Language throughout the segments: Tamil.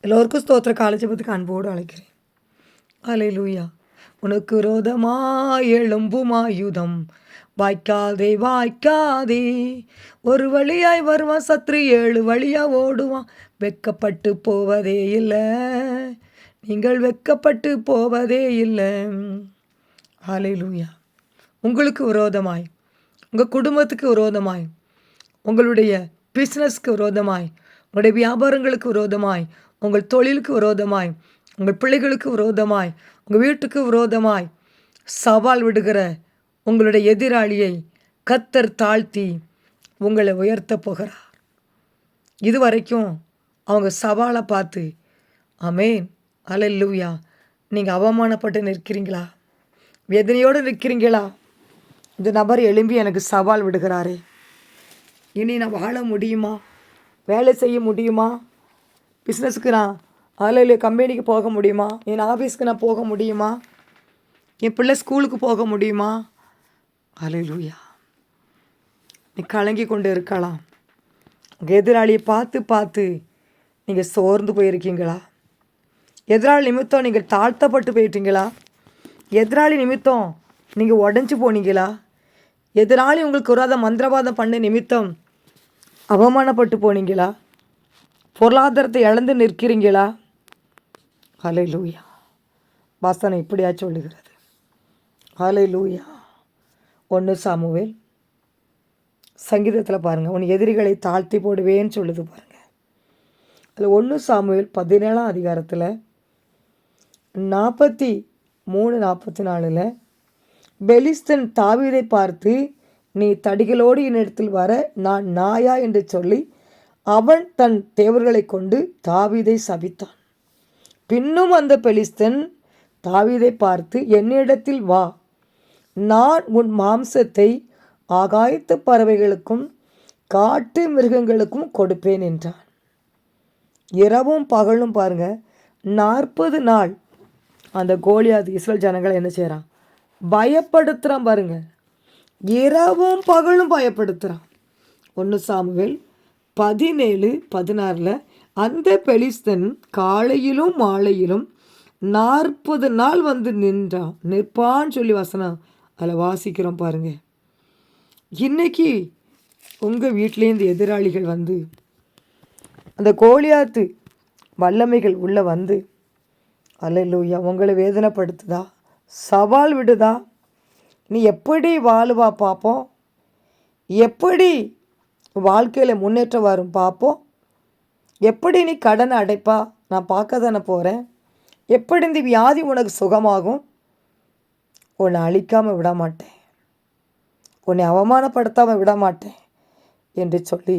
எல்லோருக்கும் ஸ்தோத்திர காலஜபத்துக்கு அன்போடு அழைக்கிறேன். அலை லூயா உனக்கு ரோதமாய் எழும்புமாயுதம். வாய்க்காதே வாய்க்காதே. ஒரு வழியாய் வருவான் சத்ரு ஏழு வழியா ஓடுவான். வெக்கப்பட்டு போவதே இல்லை. நீங்கள் வெக்கப்பட்டு போவதே இல்லை. அலை லூயா உங்களுக்கு விரோதமாய் உங்கள் குடும்பத்துக்கு விரோதமாய் உங்களுடைய பிஸ்னஸ்க்கு விரோதமாய் உங்களுடைய வியாபாரங்களுக்கு விரோதமாய் உங்கள் தொழிலுக்கு விரோதமாய் உங்கள் பிள்ளைகளுக்கு விரோதமாய் உங்கள் வீட்டுக்கு விரோதமாய் சவால் விடுகிற உங்களுடைய எதிராளியை கத்தர் தாழ்த்தி உங்களை உயர்த்த போகிறார். இது வரைக்கும் அவங்க சவாலை பார்த்து அமேன் அலல்லூயா நீங்கள் அவமானப்பட்டு நிற்கிறீங்களா? வேதனையோடு நிற்கிறீங்களா? இந்த நபர் எழும்பி எனக்கு சவால் விடுகிறாரே. இனி நான் வாழ முடியுமா? வேலை செய்ய முடியுமா? பிஸ்னஸுக்கு நான் அதில் கம்பெனிக்கு போக முடியுமா? என் ஆஃபீஸ்க்கு நான் போக முடியுமா? என் பிள்ளை ஸ்கூலுக்கு போக முடியுமா? அலையிலூயா நீ கலங்கி கொண்டு இருக்கலாம். உங்கள் எதிராளியை பார்த்து பார்த்து நீங்கள் சோர்ந்து போயிருக்கீங்களா? எதிராளி நிமித்தம் நீங்கள் தாழ்த்தப்பட்டு போயிட்டீங்களா? எதிராளி நிமித்தம் நீங்கள் உடஞ்சி போனீங்களா? எதிராளி உங்களுக்கு விரோத மந்திரவாதம் பண்ண நிமித்தம் அவமானப்பட்டு போனீங்களா? பொருளாதாரத்தை இழந்து நிற்கிறீங்களா? ஹலை லூயா வாசனை இப்படியா சொல்லுகிறது. ஹலை லூயா ஒன்று சாமுவேல் சங்கீதத்தில் பாருங்கள் உன் எதிரிகளை தாழ்த்தி போடுவேன்னு சொல்லுது பாருங்கள் அதில் ஒன்று சாமுவேல் பதினேழாம் அதிகாரத்தில் நாற்பத்தி மூணு நாற்பத்தி நாலில் பெலிஸ்தன் தாவீதை பார்த்து நீ தடிகளோடு என்னிடத்தில் வர நான் நாயா? என்று சொல்லி அவன் தன் தேவர்களை கொண்டு தாவீதை சபித்தான். பின்னும் அந்த பெலிஸ்தன் தாவீதை பார்த்து என்னிடத்தில் வா. நான் உன் மாம்சத்தை ஆகாயத்து பறவைகளுக்கும் காட்டு மிருகங்களுக்கும் கொடுப்பேன் என்றான். இரவும் பகலும் பாருங்க நாற்பது நாள் அந்த கோலியாது இஸ்ரேல் ஜனங்களை என்ன செய்கிறான் பயப்படுத்துகிறான் பாருங்க. இரவும் பகலும் பயப்படுத்துகிறான் ஒன்று சாமுவேல் பதினேழு பதினாறில் அந்த பெலிஸ்தன் காலையிலும் மாலையிலும் நாற்பது நாள் வந்து நின்றான் நிற்பான்னு சொல்லி வசனம் அதில் வாசிக்கிறோம் பாருங்கள் இன்னைக்கு உங்கள் வீட்டிலேருந்து எதிராளிகள் வந்து அந்த கோழியாத்து வல்லமைகள் உள்ளே வந்து அல்லையா உங்களை வேதனைப்படுத்துதா? சவால் விடுதா? நீ எப்படி வாழுவா பார்ப்போம் எப்படி வாழ்க்கையில் முன்னேற்றம் வரும் பார்ப்போம் எப்படி நீ கடனை அடைப்பா? நான் பார்க்க தானே போகிறேன் எப்படி இந்த வியாதி உனக்கு சுகமாகும்? உன்னை அழிக்காமல் விட மாட்டேன். உன்னை அவமானப்படுத்தாமல் விட மாட்டேன் என்று சொல்லி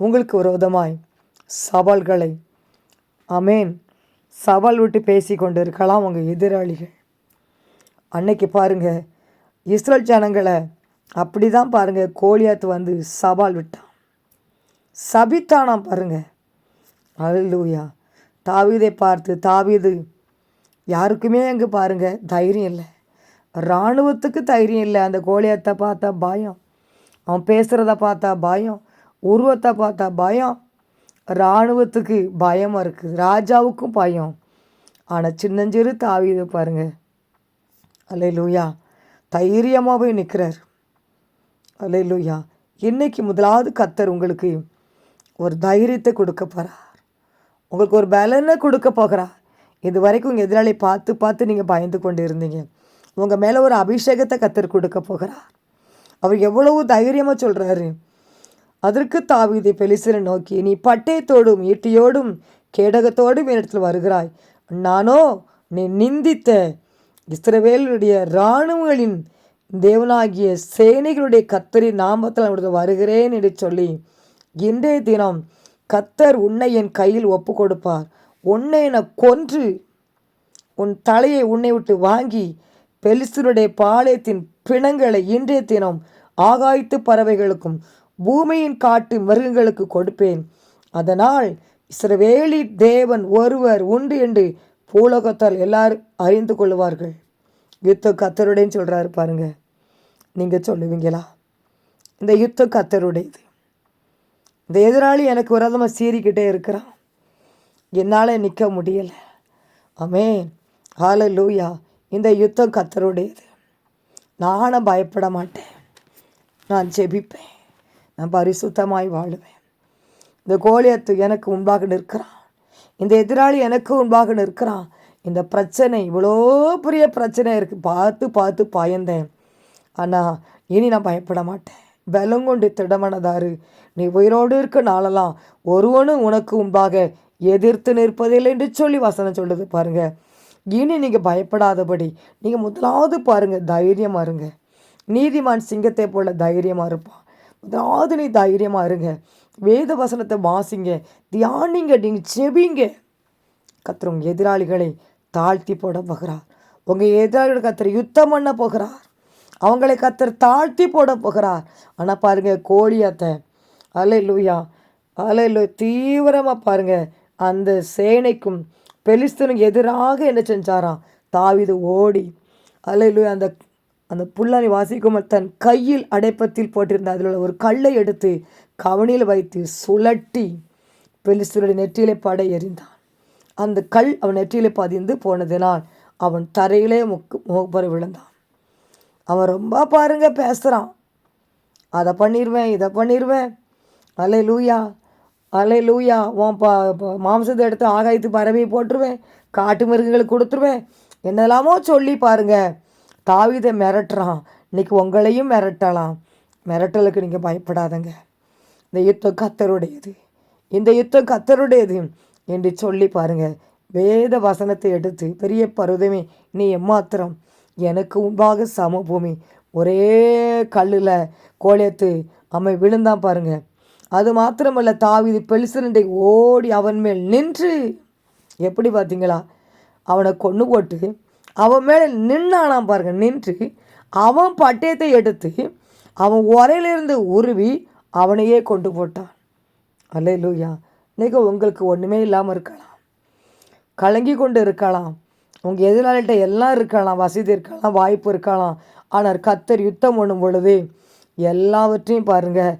உங்களுக்கு விரோதமாய் சவால்களை அமேன் சவால் விட்டு பேசி கொண்டு இருக்கலாம் உங்கள் எதிராளிகள். அன்னைக்கு பாருங்கள் இஸ்ரேல் ஜனங்களை அப்படி தான் பாருங்கள் கோலியாத்து வந்து சவால் விட்டான் சபித்தானா பாருங்க. அல்லூயா தாவீதை பார்த்து தாவீது யாருக்குமே அங்கே பாருங்க தைரியம் இல்லை. இராணுவத்துக்கு தைரியம் இல்லை. அந்த கோழியத்தை பார்த்தா பயம். அவன் பேசுகிறத பார்த்தா பயம். உருவத்தை பார்த்தா பயம். இராணுவத்துக்கு பயமாக இருக்குது ராஜாவுக்கும் பயம். ஆனால் சின்னஞ்சிறு தாவீது பாருங்க. அல்ல லூயா தைரியமாக போய் நிற்கிறார் அல்ல லூயா இன்றைக்கி முதலாவது கத்தர் உங்களுக்கு ஒரு தைரியத்தை கொடுக்க போகிறார் உங்களுக்கு ஒரு பலனை கொடுக்க போகிறார். இது வரைக்கும் உங்கள் எதிராளி பார்த்து பார்த்து நீங்கள் பயந்து கொண்டு இருந்தீங்க உங்கள் மேலே ஒரு அபிஷேகத்தை கத்தர் கொடுக்க போகிறார். அவர் எவ்வளவு தைரியமாக சொல்கிறாரு அதற்கு தாவிதை பெலிசரை நோக்கி நீ பட்டயத்தோடும் ஈட்டியோடும் கேடகத்தோடும் என்னிடத்தில் வருகிறாய். நானோ நீ நிந்தித்த இஸ்ரவேலுடைய இராணுவங்களின் தேவனாகிய சேனைகளுடைய கத்தரி நாமத்தில் அவனது வருகிறேன் என்று சொல்லி இன்றைய தினம் கத்தர் உன்னை என் கையில் ஒப்பு கொடுப்பார் உன்னை என கொன்று உன் தலையை உன்னை விட்டு வாங்கி பெலிசுருடைய பாளையத்தின் பிணங்களை இன்றைய தினம் ஆகாய்த்து பறவைகளுக்கும் பூமியின் காட்டு மிருகங்களுக்கு கொடுப்பேன். அதனால் இஸ்ரவேலி தேவன் ஒருவர் உண்டு என்று பூலோகத்தால் எல்லாரும் அறிந்து கொள்வார்கள். யுத்த கத்தருடைன்னு சொல்கிறாரு பாருங்க. நீங்கள் சொல்லுவீங்களா? இந்த யுத்த கத்தருடையது. இந்த எதிராளி எனக்கு விரதமாக சீறிக்கிட்டே இருக்கிறான் என்னால் நிற்க முடியலை. அமே ஆல லூயா இந்த யுத்தம் கத்தருடையது நானும் பயப்பட மாட்டேன். நான் ஜெபிப்பேன். நான் பரிசுத்தமாய் வாழுவேன். இந்த கோலியத்து எனக்கு முன்பாக நிற்கிறான் இந்த எதிராளி எனக்கு முன்பாக நிற்கிறான் இந்த பிரச்சனை இவ்வளோ பெரிய பிரச்சனை இருக்குது பார்த்து பார்த்து பயந்தேன். ஆனால் இனி நான் பயப்பட மாட்டேன். பலங்கொண்டு திடமனதாரு. நீ உயிரோடு இருக்க நாளெல்லாம் ஒருவனும் உனக்கு முன்பாக எதிர்த்து நிற்பதில்லை என்று சொல்லி வசனம் சொல்லுது பாருங்க. இனி நீங்கள் பயப்படாதபடி நீங்கள் முதலாவது பாருங்கள் தைரியமாக இருங்க. நீதிமான் சிங்கத்தை போல தைரியமாக இருப்பான் முதலாவது நீ தைரியமாக இருங்க. வேத வசனத்தை வாசிங்க தியானிங்க நீங்கள் செபிங்க கத்தர் உங்கள் எதிராளிகளை தாழ்த்தி போட போகிறார் உங்கள் எதிராளிகள் கத்தர் யுத்தம் பண்ண போகிறார். அவங்களை கத்தர் தாழ்த்தி போட போகிறார். ஆனால் பாருங்க கோழியாத்த அலை லூயா அலை லூ தீவிரமாக பாருங்க அந்த சேனைக்கும் பெலிஸ்தனுக்கு எதிராக என்ன செஞ்சாராம்? தாவிது ஓடி அலை லூயா அந்த அந்த புல்லாணி வாசிக்கும் தன் கையில் அடைப்பத்தில் போட்டிருந்த அதில் உள்ள ஒரு கல்லை எடுத்து கவனியில் வைத்து சுழட்டி பெலிஸ்தனுடைய நெற்றியிலே படை எறிந்தான். அந்த கல் அவன் நெற்றியிலே பதிந்து போனதினால் அவன் தரையிலே முக்கு முகப்பற விழுந்தான். அவன் ரொம்ப பாருங்க பேசுகிறான் அதை பண்ணிடுவேன் இதை பண்ணிடுவேன் அலை லூயா அலை லூயா உன் ப மாம்சத்தை எடுத்து ஆகாயத்து பறவை போட்டுருவேன். காட்டு மிருகங்களுக்கு கொடுத்துருவேன். என்னெல்லாமோ சொல்லி பாருங்க. தாவிதை மிரட்டுறான். இன்னைக்கு உங்களையும் மிரட்டலாம். மிரட்டலுக்கு நீங்கள் பயப்படாதங்க. இந்த யுத்தம் கத்தருடையது. இந்த யுத்தம் கத்தருடையது என்று சொல்லி பாருங்கள் வேத வசனத்தை எடுத்து பெரிய பருவதமே நீ எம்மாத்திரம் எனக்கு முன்பாக சமபூமி. ஒரே கல்லில் கோலியத்து அம்மை விழுந்தான் பாருங்கள் அது மாத்திரமல்ல தாவிது பெலிசனண்டை ஓடி அவன் மேல் நின்று எப்படி பார்த்தீங்களா? அவனை கொண்டு போட்டு அவன் மேலே நின்னானாம் பாருங்க நின்று அவன் பட்டயத்தை எடுத்து அவன் உரையிலிருந்து உருவி அவனையே கொண்டு போட்டான். அல்ல லூயா இன்னைக்கு உங்களுக்கு ஒன்றுமே இல்லாமல் இருக்கலாம். கலங்கி கொண்டு இருக்கலாம். உங்கள் எதிராளிகிட்ட எல்லாம் இருக்கலாம் வசதி இருக்கலாம் வாய்ப்பு இருக்கலாம். ஆனால் கத்தர் யுத்தம் பண்ணும் பொழுது எல்லாவற்றையும் பாருங்கள்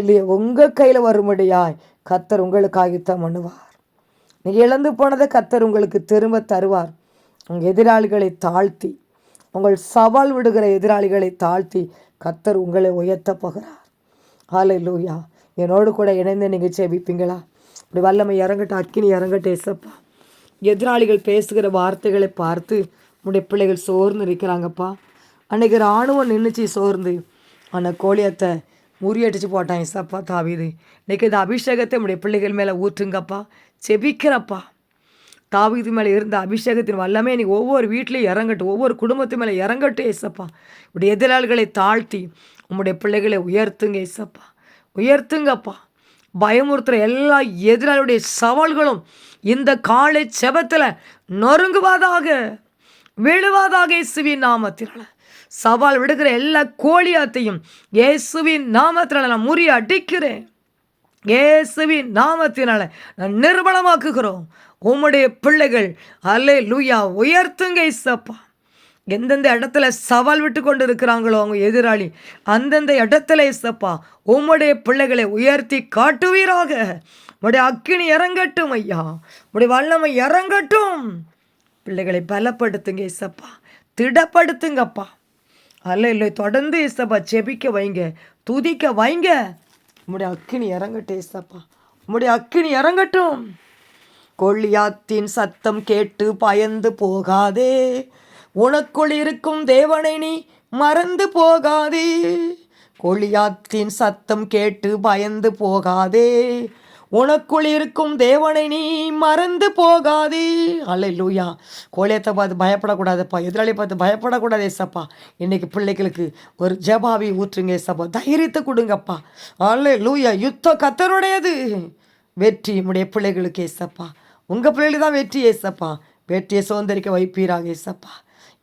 இல்லையே உங்கள் கையில் வரும்படியாய் கத்தர் உங்களுக்காக யுத்தம் பண்ணுவார். நீங்கள் இழந்து போனதை கத்தர் உங்களுக்கு திரும்ப தருவார். உங்கள் எதிராளிகளை தாழ்த்தி உங்கள் சவால் விடுகிற எதிராளிகளை தாழ்த்தி கத்தர் உங்களை உயர்த்த போகிறார். ஆலை லூயா என்னோடு கூட இணைந்து நீங்கள் செபிப்பீங்களா இப்படி வல்லமை இறங்கட்டும் அக்கினி இறங்கட்டும் இசப்பா. எதிராளிகள் பேசுகிற வார்த்தைகளை பார்த்து உடைய பிள்ளைகள் சோர்ந்து இருக்கிறாங்கப்பா அன்னைக்கு இராணுவம் நின்றுச்சு சோர்ந்து. அந்த கோழியத்தை முறியடிச்சு போட்டான் ஏசப்பா தாவிது. இன்னைக்கு இந்த அபிஷேகத்தை உடைய பிள்ளைகள் மேலே ஊற்றுங்கப்பா. செபிக்கிறப்பா. தாவீது மேலே இருந்த அபிஷேகத்தின் வல்லமே நீ ஒவ்வொரு வீட்லையும் இறங்கட்டும் ஒவ்வொரு குடும்பத்து மேலே இறங்கட்டும் ஏசப்பா இப்படி எதிராளிகளை தாழ்த்தி உம்முடைய பிள்ளைகளை உயர்த்துங்க ஏசப்பா உயர்த்துங்கப்பா. பயமுறுத்துகிற எல்லா எதிராளியுடைய சவால்களும் இந்த காலை செபத்தில் நொறுங்குவதாக விழுவதாக இயேசுவின் நாமத்தினால. சவால் விடுகிற எல்லா கோழியாத்தையும் இயேசுவின் நாமத்தினால நான் முறிய அடிக்கிறேன். இயேசுவின் நாமத்தினால நான் நிர்மலமாக்குகிறோம் உம்முடைய பிள்ளைகள் அல்லே லூயா உயர்த்துங்க இசப்பா எந்தெந்த இடத்துல சவால் விட்டு கொண்டு இருக்கிறாங்களோ அவங்க எதிராளி அந்தந்த இடத்துல இசப்பா உம்முடைய பிள்ளைகளை உயர்த்தி காட்டுவீராக. உடைய அக்கினி இறங்கட்டும் ஐயா. உடைய வல்லமை இறங்கட்டும். பிள்ளைகளை பலப்படுத்துங்க இசப்பா. திடப்படுத்துங்கப்பா. அல்ல இல்லை தொடர்ந்து இசப்பா செபிக்க வைங்க துதிக்க வைங்க. உம்முடைய அக்கினி இறங்கட்டும் இசப்பா. உம்முடைய அக்கினி இறங்கட்டும். கொள்ளியாத்தின் சத்தம் கேட்டு பயந்து போகாதே. உனக்குள் இருக்கும் தேவனை நீ மறந்து போகாதே. கொழியாத்தின் சத்தம் கேட்டு பயந்து போகாதே. உனக்குள் இருக்கும் தேவனை நீ மறந்து போகாதே. அல்ல லூயா கோழியத்தை பார்த்து பயப்படக்கூடாதுப்பா. எதிராளி பார்த்து பயப்படக்கூடாது ஏசப்பா. இன்னைக்கு பிள்ளைகளுக்கு ஒரு ஜபாவி ஊற்றுங்க ஏசப்பா. தைரியத்தை கொடுங்கப்பா. அல்ல லூயா யுத்தம் கத்தருடையது. வெற்றி நம்முடைய பிள்ளைகளுக்கு ஏசப்பா. உங்கள் பிள்ளைகளுக்கு தான் வெற்றி ஏசப்பா. வெற்றியை சுதந்திரிக்க வைப்பீராங்க ஏசப்பா.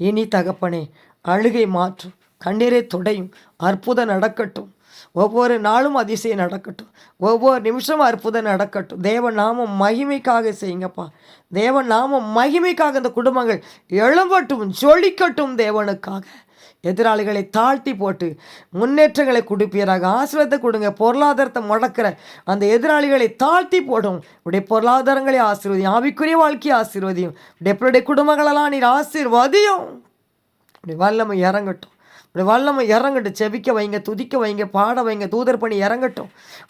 இனி தகப்பனே அழுகை மாற்றும் கண்ணீரை துடையும் அற்புதம் நடக்கட்டும். ஒவ்வொரு நாளும் அதிசயம் நடக்கட்டும். ஒவ்வொரு நிமிஷமும் அற்புதம் நடக்கட்டும். தேவ நாமம் மகிமைக்காக செய்யுங்கப்பா. தேவ நாமம் மகிமைக்காக இந்த குடும்பங்கள் எழும்பட்டும் ஜொலிக்கட்டும் தேவனுக்காக. எதிராளிகளை தாழ்த்தி போட்டு முன்னேற்றங்களை கொடுப்பீராக ஆசீர்வாதத்தை கொடுங்க. பொருளாதாரத்தை முடக்கிற அந்த எதிராளிகளை தாழ்த்தி போடும். உடைய பொருளாதாரங்களை ஆசீர்வதியும் ஆவிக்குரிய வாழ்க்கையை ஆசீர்வதியும். உடைய குடும்பங்களெல்லாம் நீர் ஆசீர்வதியும். உடைய வல்லமை இறங்கட்டும். இப்படி வல்லமை இறங்கட்டும். செபிக்க வைங்க துதிக்க வைங்க பாட வைங்க தூதர் பணி இறங்கட்டும்.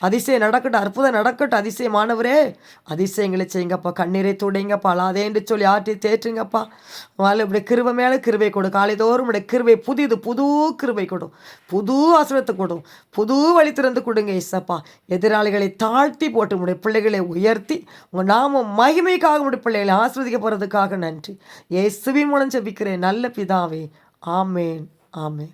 அதிசயம் நடக்கட்டும் அற்புதம் நடக்கட்டும் அதிசயமானவரே அதிசயங்களை செய்யுங்கப்பா கண்ணீரை துடைங்கப்பா என்று சொல்லி ஆற்றி தேற்றுங்கப்பா. வாழ் இப்படி கிருவை மேலே கிருவை கொடு. காலைதோறும் உடைய கிருவை புதிது புது கிருவை கொடும் புது ஆசிரியத்தை கொடும் புது வழி திறந்து கொடுங்க இசப்பா எதிராளிகளை தாழ்த்தி போட்டு உடைய பிள்ளைகளை உயர்த்தி உங்கள் நாமம் மகிமைக்காக உடைய பிள்ளைகளை ஆஸ்வதிக்க போகிறதுக்காக நன்றி. இயேசுவின் மூலம் செபிக்கிறேன். நல்ல பிதாவே. ஆமேன். ஆமேன்